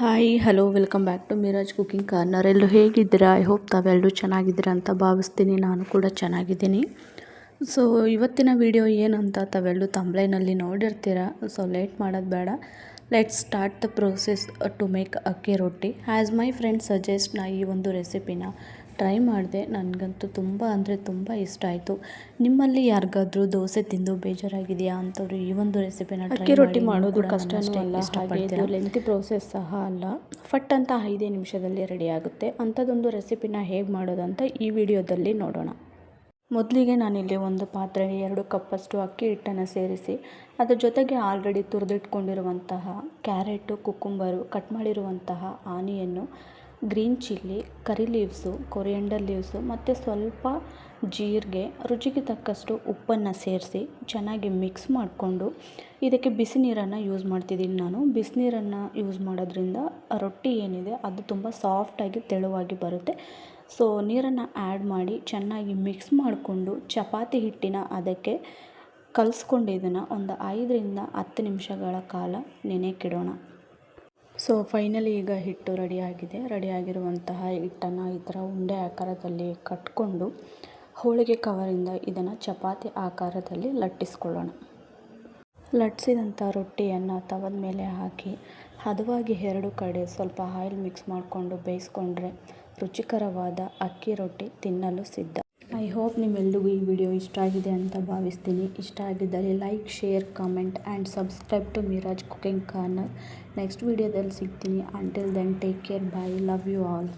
Hi hello welcome back to Miraj cooking corner ಎಲ್ಲರೂ ಹೇಗಿದ್ದೀರಾ? I hope ತಾವೆಲ್ಲರೂ ಚೆನ್ನಾಗಿದ್ದೀರಾ ಅಂತ ಭಾವಿಸ್ತೀನಿ. ನಾನು ಕೂಡ ಚೆನ್ನಾಗಿದ್ದೀನಿ. ಸೊ ಇವತ್ತಿನ ವಿಡಿಯೋ ಏನಂತ ತಾವೆಲ್ಲರೂ ತಂಬ್ಲೈನಲ್ಲಿ ನೋಡಿರ್ತೀರ? ಸೊ ಲೇಟ್ ಮಾಡೋದು ಬೇಡ. Let start the process to make akki rotti. As my friend suggest ನಾ ಈ ಒಂದು ರೆಸಿಪಿನ ಟ್ರೈ ಮಾಡಿದೆ. ನನಗಂತೂ ತುಂಬ ಅಂದರೆ ತುಂಬ ಇಷ್ಟ ಆಯಿತು. ನಿಮ್ಮಲ್ಲಿ ಯಾರಿಗಾದ್ರೂ ದೋಸೆ ತಿಂದು ಬೇಜಾರಾಗಿದೆಯಾ ಅಂತವ್ರು ಈ ಒಂದು ರೆಸಿಪಿನ ಅಕ್ಕಿ ರೊಟ್ಟಿ ಮಾಡೋದು ಕಷ್ಟ ಅಲ್ಲ ಹಾಗೆ ಇದು ಲೆಂತಿ ಪ್ರೋಸೆಸ್ ಸಹ ಅಲ್ಲ. ಫಟ್ ಅಂತ ಐದೇ ನಿಮಿಷದಲ್ಲಿ ರೆಡಿ ಆಗುತ್ತೆ. ಅಂಥದ್ದೊಂದು ರೆಸಿಪಿನ ಹೇಗೆ ಮಾಡೋದಂತ ಈ ವಿಡಿಯೋದಲ್ಲಿ ನೋಡೋಣ. ಮೊದಲಿಗೆ ನಾನಿಲ್ಲಿ ಒಂದು ಪಾತ್ರೆಗೆ ಎರಡು ಕಪ್ಪಷ್ಟು ಅಕ್ಕಿ ಹಿಟ್ಟನ್ನು ಸೇರಿಸಿ ಅದರ ಜೊತೆಗೆ ಆಲ್ರೆಡಿ ತುರಿದಿಟ್ಕೊಂಡಿರುವಂತಹ ಕ್ಯಾರೆಟು ಕುಕ್ಕುಂಬರು ಕಟ್ ಮಾಡಿರುವಂತಹ onion green chilli, curry leaves, coriander leaves ಮತ್ತು ಸ್ವಲ್ಪ ಜೀರಿಗೆ, ರುಚಿಗೆ ತಕ್ಕಷ್ಟು ಉಪ್ಪನ್ನು ಸೇರಿಸಿ ಚೆನ್ನಾಗಿ ಮಿಕ್ಸ್ ಮಾಡಿಕೊಂಡು ಇದಕ್ಕೆ ಬಿಸಿ ನೀರನ್ನು ಯೂಸ್ ಮಾಡ್ತಿದ್ದೀನಿ ನಾನು. ಬಿಸಿನೀರನ್ನು ಯೂಸ್ ಮಾಡೋದ್ರಿಂದ ರೊಟ್ಟಿ ಏನಿದೆ ಅದು ತುಂಬ ಸಾಫ್ಟಾಗಿ ತೆಳುವಾಗಿ ಬರುತ್ತೆ. ಸೊ, ನೀರನ್ನು ಆ್ಯಡ್ ಮಾಡಿ ಚೆನ್ನಾಗಿ ಮಿಕ್ಸ್ ಮಾಡಿಕೊಂಡು ಚಪಾತಿ ಹಿಟ್ಟಿನ ಅದಕ್ಕೆ ಕಲಿಸ್ಕೊಂಡು ಇದನ್ನು ಒಂದು ಐದರಿಂದ ಹತ್ತು ನಿಮಿಷಗಳ ಕಾಲ ನೆನೆಕಿಡೋಣ. ಸೊ ಫೈನಲಿ ಈಗ ಹಿಟ್ಟು ರೆಡಿಯಾಗಿದೆ ರೆಡಿಯಾಗಿರುವಂತಹ ಹಿಟ್ಟನ್ನು ಈ ಥರ ಉಂಡೆ ಆಕಾರದಲ್ಲಿ ಕಟ್ಕೊಂಡು ಹೋಳಿಗೆ ಕವರಿಂದ ಇದನ್ನು ಚಪಾತಿ ಆಕಾರದಲ್ಲಿ ಲಟ್ಟಿಸ್ಕೊಳ್ಳೋಣ. ಲಟ್ಟಿಸಿದಂಥ ರೊಟ್ಟಿಯನ್ನು ತವದ ಮೇಲೆ ಹಾಕಿ, ಹದವಾಗಿ ಎರಡು ಕಡೆ ಸ್ವಲ್ಪ ಆಯಿಲ್ ಮಿಕ್ಸ್ ಮಾಡಿಕೊಂಡು ಬೇಯಿಸ್ಕೊಂಡ್ರೆ ರುಚಿಕರವಾದ ಅಕ್ಕಿ ರೊಟ್ಟಿ ತಿನ್ನಲು ಸಿದ್ಧ. ಐ ಹೋಪ್ ನಿಮ್ಮೆಲ್ರಿಗೂ ಈ ವಿಡಿಯೋ ಇಷ್ಟ ಆಗಿದೆ ಅಂತ ಭಾವಿಸ್ತೀನಿ. ಇಷ್ಟ ಆಗಿದ್ದರೆ like share comment and subscribe to Miraj cooking corner next ವಿಡಿಯೋದಲ್ಲಿ ಸಿಗ್ತೀನಿ. Until then take care bye love you all